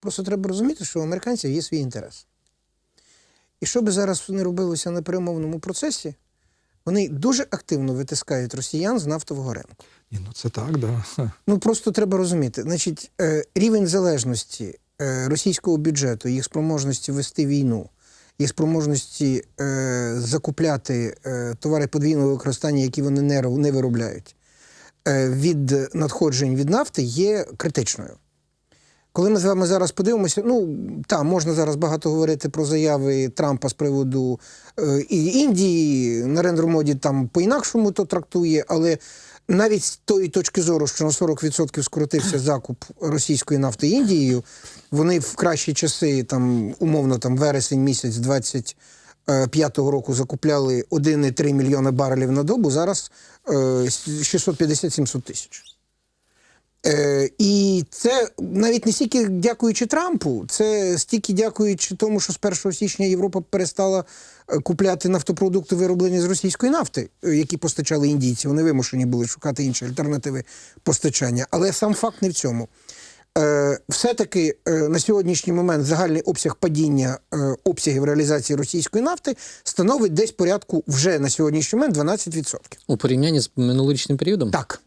Просто треба розуміти, що у американців є свій інтерес. І що би зараз не робилося на перемовному процесі, вони дуже активно витискають росіян з нафтового ринку. Ні, ну це так, да. Ну просто треба розуміти. Значить, е, рівень залежності е, російського бюджету, їх спроможності вести війну, їх спроможності е, закупляти товари подвійного використання, які вони не, виробляють, від надходжень від нафти є критичною. Коли ми з вами зараз подивимося, ну так, можна зараз багато говорити про заяви Трампа з приводу е, і Індії, Нарендра Моді там по-інакшому то трактує, але навіть з тої точки зору, що на 40% скоротився закуп російської нафти Індією, вони в кращі часи, там умовно там вересень місяць 25-го року закупляли 1,3 мільйона барелів на добу, зараз е, 650-700 тисяч. Е, і це навіть не стільки дякуючи Трампу, це стільки дякуючи тому, що з 1 січня Європа перестала е, купляти нафтопродукти, вироблені з російської нафти, е, які постачали індійці. Вони вимушені були шукати інші альтернативи постачання. Але сам факт не в цьому. Е, все-таки е, на сьогоднішній момент загальний обсяг падіння е, обсягів реалізації російської нафти становить десь порядку вже на сьогоднішній момент 12%. У порівнянні з минулорічним періодом? Так.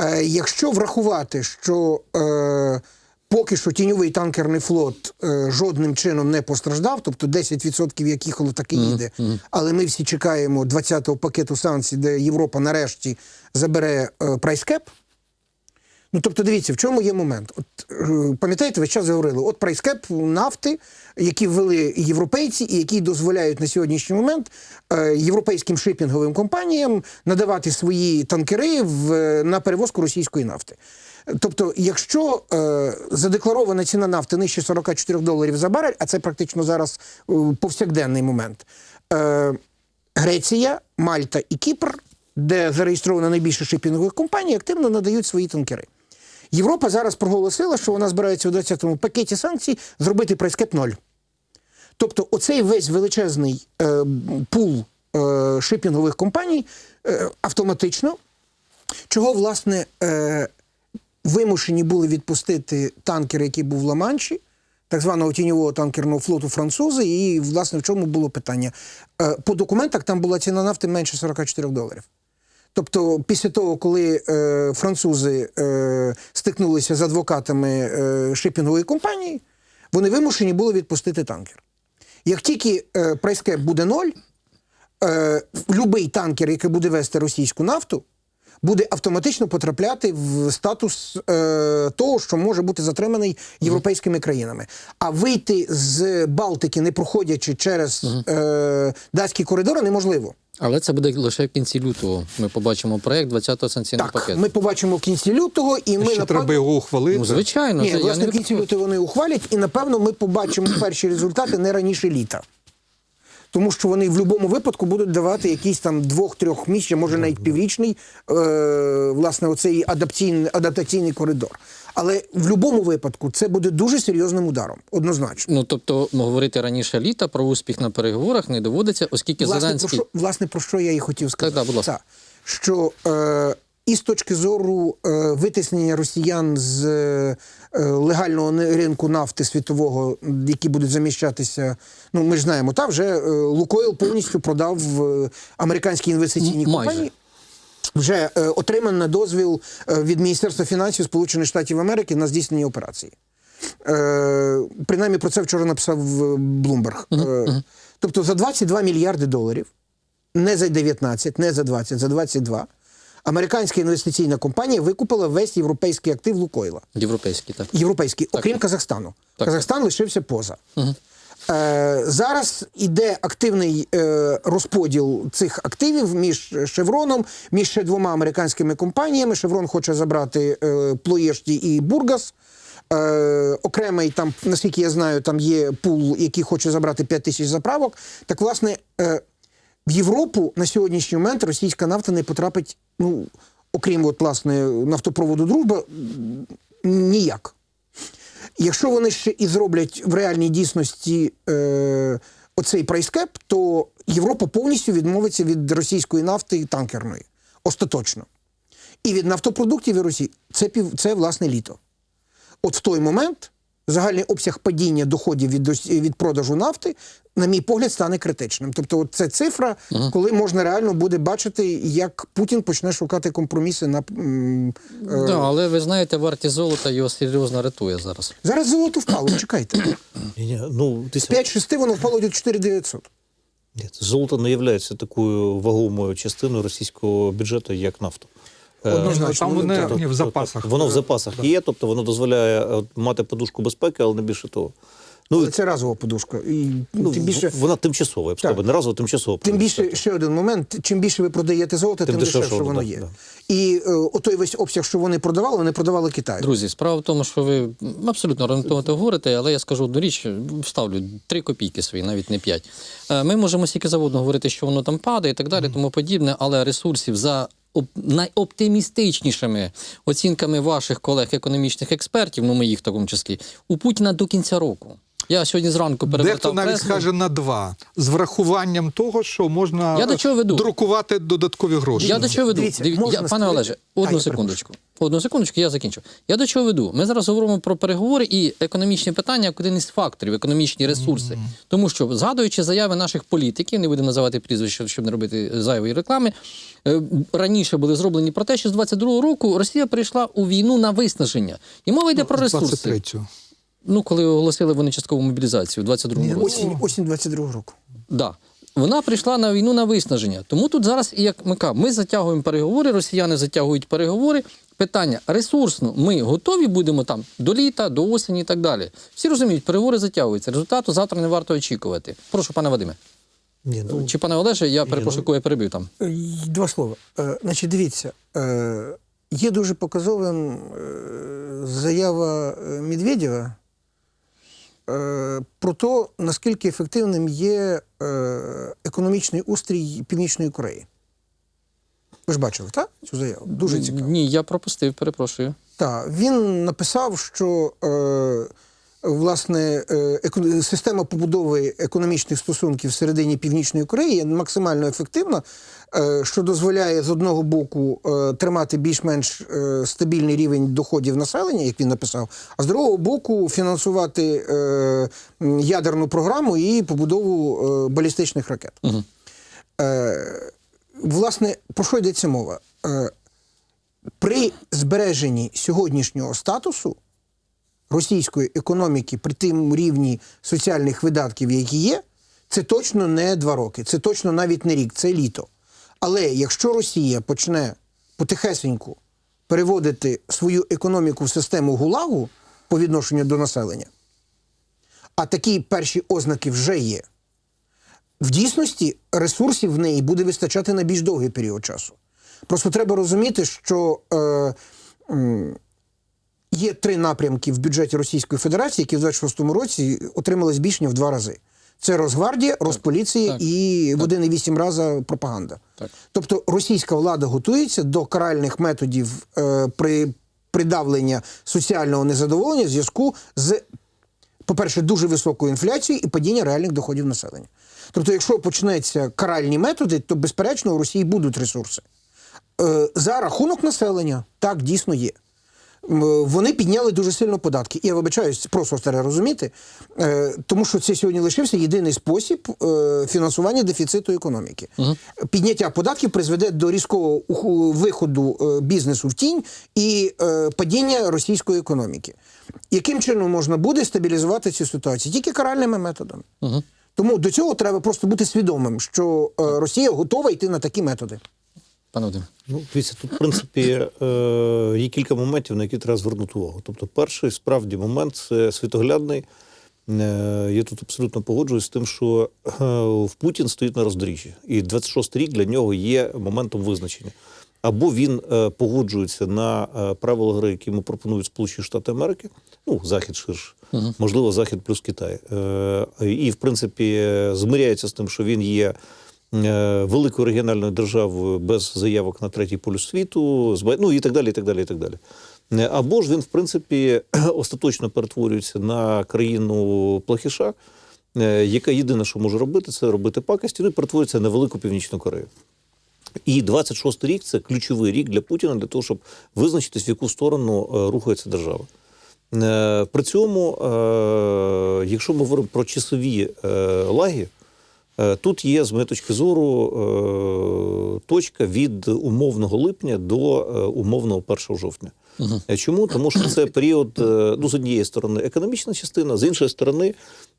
Е, якщо врахувати, що е, поки що тіньовий танкерний флот е, жодним чином не постраждав, тобто 10% яких таки їде, але ми всі чекаємо 20-го пакету санкцій, де Європа нарешті забере е, прайскеп. Ну, тобто, дивіться, в чому є момент. От е, пам'ятаєте, весь час говорили, от прайскеп нафти, які ввели європейці, і які дозволяють на сьогоднішній момент е, європейським шипінговим компаніям надавати свої танкери в, на перевозку російської нафти. Тобто, якщо е, задекларована ціна нафти нижче 44 доларів за барель, а це практично зараз е, повсякденний момент. Е, Греція, Мальта і Кіпр, де зареєстровано найбільше шипінгових компаній, активно надають свої танкери. Європа зараз проголосила, що вона збирається у 20-му пакеті санкцій зробити прайскеп 0. Тобто, оцей весь величезний е, пул е, шипінгових компаній е, автоматично, чого, власне, е, вимушені були відпустити танкер, який був в Ла-Манші, так званого тіньового танкерного флоту французи. І, власне, в чому було питання? Е, по документах там була ціна нафти менше 44 доларів. Тобто, після того, коли е, французи е, стикнулися з адвокатами е, шипінгової компанії, вони вимушені були відпустити танкер. Як тільки е, прайскеп буде ноль, е, любий танкер, який буде вести російську нафту, буде автоматично потрапляти в статус е, того, що може бути затриманий європейськими країнами. А вийти з Балтики, не проходячи через е, датські коридори, неможливо. Але це буде лише в кінці лютого. Ми побачимо проект 20-го санкційного Так, пакету. ми побачимо в кінці лютого, і ми Ще напевно- треба його ухвалити. Ну, звичайно, Ні, це я власне, не в кінці лютого вони ухвалять, і напевно ми побачимо перші результати не раніше літа. Тому що вони в будь-якому випадку будуть давати якийсь там двох-трьох місяців, може навіть піврічний, е, власне, оцей адаптаційний, адаптаційний коридор. Але в будь-якому випадку це буде дуже серйозним ударом, однозначно. Ну тобто, м, говорити раніше літа про успіх на переговорах не доводиться, оскільки Власне про, що, власне, про що я і хотів сказати. Так, да, будь ласка. Це, що е, і з точки зору е, витиснення росіян з е, легального не- ринку нафти світового, які будуть заміщатися, ну ми ж знаємо, та вже е, Лукойл повністю продав е, американські інвестиційні М, майже. компанії. Вже е, отримано дозвіл е, від Міністерства фінансів Сполучених Штатів Америки на здійснення операції. Е, принаймні про це вчора написав Блумберг. Е, тобто за 22 мільярди доларів, не за 19, не за 20, за 22, американська інвестиційна компанія викупила весь європейський актив Лукойла. європейський, так. Європейський, окрім Казахстану. Так. Казахстан лишився поза. Е, зараз іде активний е, розподіл цих активів між Шевроном, між ще двома американськими компаніями. Шеврон хоче забрати е, Плоєшті і Бургас. Е, окремий там, наскільки я знаю, там є пул, який хоче забрати 5 тисяч заправок. Так, власне, е, в Європу на сьогоднішній момент російська нафта не потрапить, ну, окрім от, власне, нафтопроводу Дружба, ніяк. Якщо вони ще і зроблять в реальній дійсності е, оцей прайскеп, то Європа повністю відмовиться від російської нафти танкерної. Остаточно. І від нафтопродуктів і Росії. Це, це власне літо. От в той момент загальний обсяг падіння доходів від, від продажу нафти, на мій погляд, стане критичним. Тобто, от це цифра, коли можна реально буде бачити, як Путін почне шукати компроміси на е, Да, але ви знаєте, вартість золота його серйозно рятує зараз. зараз золото впало. Чекайте, ну, з десь 5-6 воно впало до 4900. Ні, золото не є такою вагомою частиною російського бюджету, як нафта. Е, Однозначно. Там вони Тобто- ні, в запасах. Воно в запасах є, тобто воно дозволяє е, мати подушку безпеки, але не більше того. Ну, Але це разова подушка. І ну, тим більше, вона тимчасова, я б сказав, не разово тимчасова. тим більше ще один момент: чим більше ви продаєте золото, тим, Тим дешевше дешевше воно воно, є. да. І е, отой весь обсяг, що вони продавали, вони продавали Китаю. Друзі, справа в тому, що ви абсолютно орієнтовно говорите, але я скажу одну річ, вставлю 3 копійки свої, навіть не 5. Е, Ми можемо стільки заводно говорити, що воно там падає і так далі, тому подібне, але ресурсів за найоптимістичнішими оцінками ваших колег економічних експертів, ну моїх в такому числі, у Путіна до кінця року. Я сьогодні зранку Дехто навіть пресу. скаже на два, з врахуванням того, що можна Я до чого веду? друкувати додаткові гроші. Я до чого веду? Дивіться, Диві- можна я, пане Олеже, одну я секундочку. Одну секундочку, я закінчу. Я до чого веду? Ми зараз говоримо про переговори і економічні питання як один із факторів, економічні ресурси. Тому що, згадуючи заяви наших політиків, не буду називати прізвища, щоб не робити зайвої реклами. е, Раніше були зроблені про те, що з 22-го року Росія прийшла у війну на виснаження. І мова йде про ресурси. 23-го. Ну, коли оголосили вони часткову мобілізацію у 22-му році. Осінь, осінь 22 року. Да. Вона прийшла на війну на виснаження. Тому тут зараз, і як ми кажемо, ми затягуємо переговори, росіяни затягують переговори. Питання ресурсно, ми готові будемо там до літа, до осені і так далі. Всі розуміють, переговори затягуються. Результату завтра не варто очікувати. Прошу, пане Вадиме. Ні, ну, Чи пане Олеже, я перепрошую, ну- кого я перебив там. Е, Два слова. Е, Значить, дивіться, е, є дуже показовим е, заява Медведєва про те, наскільки ефективним є е, економічний устрій Північної Кореї. Ви ж бачили, так? Цю заяву? Дуже цікаво. Ні, я пропустив, перепрошую. Так, він написав, що е, власне е, система побудови економічних стосунків всередині Північної Кореї є максимально ефективна, е, що дозволяє з одного боку е, тримати більш-менш стабільний рівень доходів населення, як він написав, а з другого боку фінансувати ядерну програму і побудову балістичних ракет. Угу. Власне, про що йдеться мова? При збереженні сьогоднішнього статусу російської економіки при тим рівні соціальних видатків, які є, це точно не два роки, це точно навіть не рік, це літо. Але якщо Росія почне потихесеньку переводити свою економіку в систему гулагу по відношенню до населення, а такі перші ознаки вже є, в дійсності ресурсів в неї буде вистачати на більш довгий період часу. Просто треба розуміти, що е, є три напрямки в бюджеті Російської Федерації, які в 26-му році отримали збільшення в два рази. Це Росгвардія, Росполіція так, і в 1,8 рази пропаганда. Так. Тобто російська влада готується до каральних методів е, при придавлення соціального незадоволення в зв'язку з по-перше, дуже високою інфляцією і падіння реальних доходів населення. Тобто, якщо почнеться каральні методи, то безперечно у Росії будуть ресурси. Е, за рахунок населення, так дійсно є. Вони підняли дуже сильно податки. І я вибачаюсь, просто треба розуміти, е, тому що це сьогодні лишився єдиний спосіб е, фінансування дефіциту економіки. Підняття податків призведе до різкого виходу е, бізнесу в тінь і падіння російської економіки. Яким чином можна буде стабілізувати цю ситуацію? Тільки каральними методами. Угу. Тому до цього треба просто бути свідомим, що Росія готова йти на такі методи. Пане Вадиме. Ну, дивіться, тут, в принципі, е, є кілька моментів, на які треба звернути увагу. Тобто, перший справді момент це світоглядний. Е, Я тут абсолютно погоджуюсь з тим, що е, в Путін стоїть на роздоріжжі. І 26 рік для нього є моментом визначення. Або він погоджується на правила гри, які йому пропонують Сполучені Штати Америки, ну, Захід ширше, можливо, Захід плюс Китай. І, в принципі, змиряється з тим, що він є великою регіональною державою без заявок на третій полюс світу, ну і так далі, і так далі, і так далі. Е, Або ж він, в принципі, остаточно перетворюється на країну плохіша, е, яка єдине, що може робити, це робити пакості, ну і перетворюється на велику північну Корею. І 26 рік це ключовий рік для Путіна для того, щоб визначитись, в яку сторону е, рухається держава. Е, При цьому, е, якщо ми говоримо про часові е, лаги, е, тут є, з моєї точки зору, е, точка від умовного липня до е, умовного 1 жовтня. Е, Чому? Тому що це період, е, ну, з однієї сторони, економічна частина, з іншої сторони,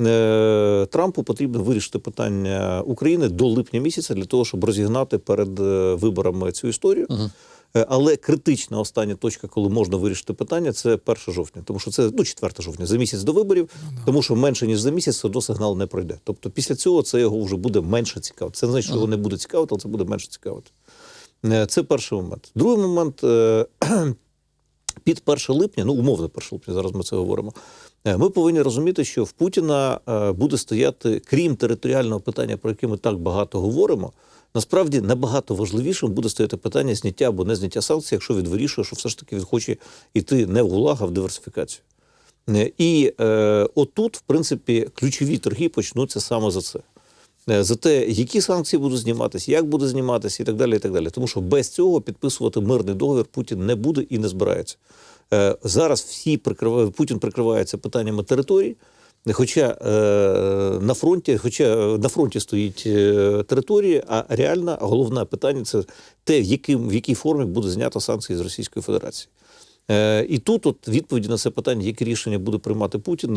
е, Трампу потрібно вирішити питання України до липня місяця для того, щоб розігнати перед е, виборами цю історію. Е, Але критична остання точка, коли можна вирішити питання, це 1 жовтня, тому що це ну 4 жовтня, за місяць до виборів, тому що менше ніж за місяць все одно сигнал не пройде. Тобто після цього це його вже буде менше цікавити. Це не значить, що його не буде цікавити, але це буде менше цікавити. Е, Це перший момент. Другий момент. е, Під 1 липня, ну умовно 1 липня, зараз ми це говоримо. е, Ми повинні розуміти, що в Путіна е, буде стояти, крім територіального питання, про яке ми так багато говоримо. Насправді набагато важливішим буде стояти питання зняття або не зняття санкцій, якщо він вирішує, що все ж таки він хоче йти не в ГУЛАГ, а в диверсифікацію. Е, І е, отут, в принципі, ключові торги почнуться саме за це. Е, За те, які санкції будуть зніматися, як буде зніматися, і так далі. і так далі. Тому що без цього підписувати мирний договір Путін не буде і не збирається. Е, Зараз всі прикривають, Путін прикривається питаннями територій. Хоча е, на фронті, хоча е, на фронті стоїть е, території, а реально головне питання це те, в, яким, в якій формі буде знято санкції з Російської Федерації. І тут от відповіді на це питання, які рішення буде приймати Путін,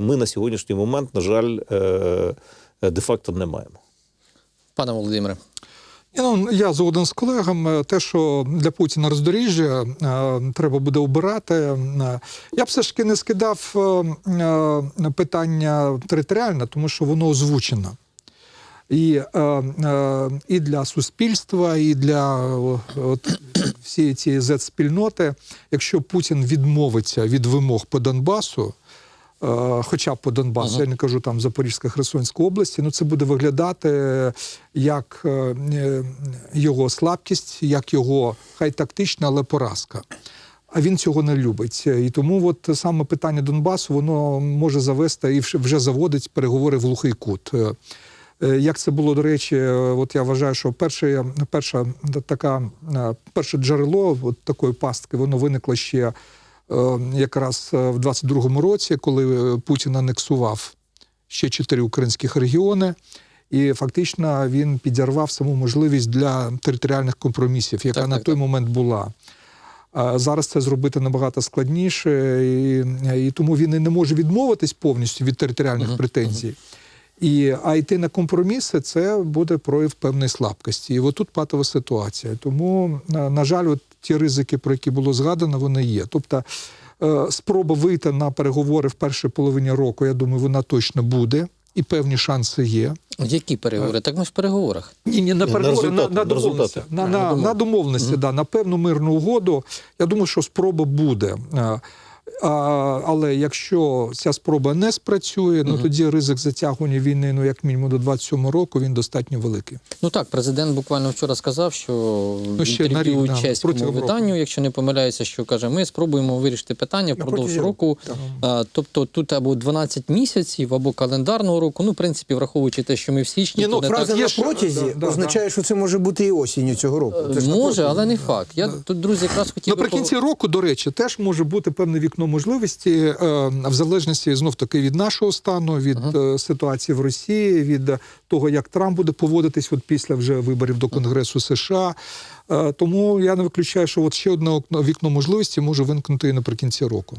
ми на сьогоднішній момент, на жаль, е, де-факто не маємо. Пане Володимире, Ну, я згоден з колегами. Те, що для Путіна роздоріжжя е, треба буде обирати. Е, Я б все ж таки не скидав е, питання територіальне, тому що воно озвучено. І, і для суспільства, і для от, всієї цієї Z-спільноти, якщо Путін відмовиться від вимог по Донбасу, хоча б по Донбасу, я не кажу там Запорізька, Херсонська області, ну це буде виглядати як е, е, його слабкість, як його хай тактична, але поразка. А він цього не любить. І тому от саме питання Донбасу воно може завести і вже- заводить переговори в глухий кут. Е, Е, Як це було, до речі, е, от я вважаю, що перше, перша така, е, перше джерело от такої пастки, воно виникло ще е, якраз е, в 22-му році, коли е, Путін анексував ще чотири українських регіони. І фактично він підірвав саму можливість для територіальних компромісів, яка Так, на так, той так. момент була. Зараз це зробити набагато складніше, і, і тому він і не може відмовитись повністю від територіальних претензій. І, а йти на компроміси це буде прояв певної слабкості. І отут патова ситуація. Тому, на, на жаль, от ті ризики, про які було згадано, вони є. Тобто е, спроба вийти на переговори в першій половині року, я думаю, вона точно буде, і певні шанси є. які переговори? Так ми ж в переговорах. Ні, ні, на переговори, на, на на домовленості. На, на, на на домовленості, да, на певну мирну угоду. Я думаю, що спроба буде. А, але якщо ця спроба не спрацює, ну тоді ризик затягування війни, ну як мінімум до 27 року, він достатньо великий. Ну так, президент буквально вчора сказав, що Ну, ще на рік, да, чеському протягом року. якщо не помиляюся, що каже, ми спробуємо вирішити питання впродовж року. А, тобто тут або 12 місяців, або календарного року. Ну, в принципі, враховуючи те, що ми в січні, Ні, то ну, не фраза так на протязі да, да, означає, що це може бути і осінню цього року. Це може, але не факт. Я тут, друзі, якраз хотів би Наприкінці року, до речі, теж може бути певне вікно можливості, е, в залежності знов таки від нашого стану, від ага. ситуації в Росії, від того, як Трамп буде поводитись от після вже виборів до Конгресу США. Е, Тому я не виключаю, що от ще одне окно- вікно можливості може виникнути і наприкінці року.